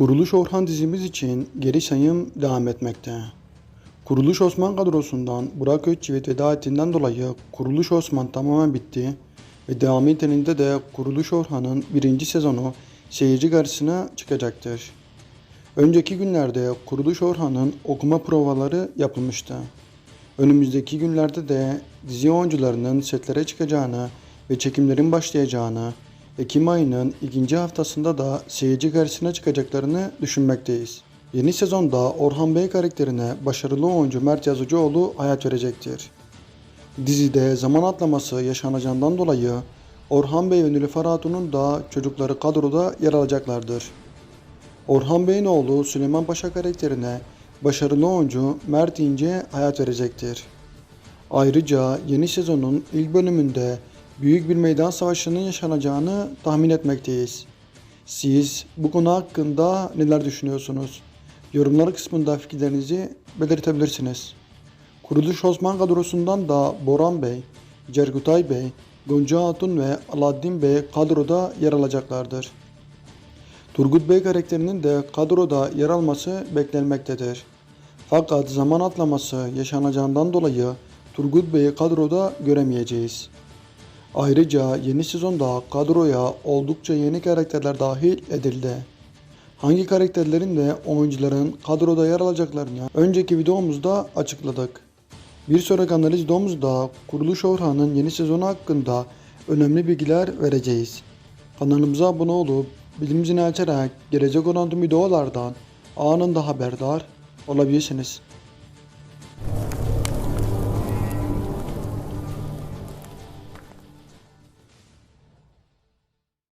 Kuruluş Orhan dizimiz için geri sayım devam etmekte. Kuruluş Osman kadrosundan Burak Özçivit veda ettiğinden dolayı Kuruluş Osman tamamen bitti ve devamı niteliğinde de Kuruluş Orhan'ın birinci sezonu seyirci karşısına çıkacaktır. Önceki günlerde Kuruluş Orhan'ın okuma provaları yapılmıştı. Önümüzdeki günlerde de dizi oyuncularının setlere çıkacağını ve çekimlerin başlayacağını, Ekim ayının ikinci haftasında da seyirci karşısına çıkacaklarını düşünmekteyiz. Yeni sezonda Orhan Bey karakterine başarılı oyuncu Mert Yazıcıoğlu hayat verecektir. Dizide zaman atlaması yaşanacağından dolayı Orhan Bey ve Nilüfer Hatun'un da çocukları kadroda yer alacaklardır. Orhan Bey'in oğlu Süleyman Paşa karakterine başarılı oyuncu Mert İnce hayat verecektir. Ayrıca yeni sezonun ilk bölümünde büyük bir meydan savaşının yaşanacağını tahmin etmekteyiz. Siz bu konu hakkında neler düşünüyorsunuz? Yorumlar kısmında fikirlerinizi belirtebilirsiniz. Kuruluş Osman kadrosundan da Boran Bey, Cergutay Bey, Gonca Hatun ve Alaaddin Bey kadroda yer alacaklardır. Turgut Bey karakterinin de kadroda yer alması beklenmektedir. Fakat zaman atlaması yaşanacağından dolayı Turgut Bey'i kadroda göremeyeceğiz. Ayrıca yeni sezonda kadroya oldukça yeni karakterler dahil edildi. Hangi karakterlerin ve oyuncuların kadroda yer alacaklarını önceki videomuzda açıkladık. Bir sonraki analiz videomuzda Kuruluş Orhan'ın yeni sezonu hakkında önemli bilgiler vereceğiz. Kanalımıza abone olup bildirim zilini açarak gelecek olan tüm videolardan anında haberdar olabilirsiniz.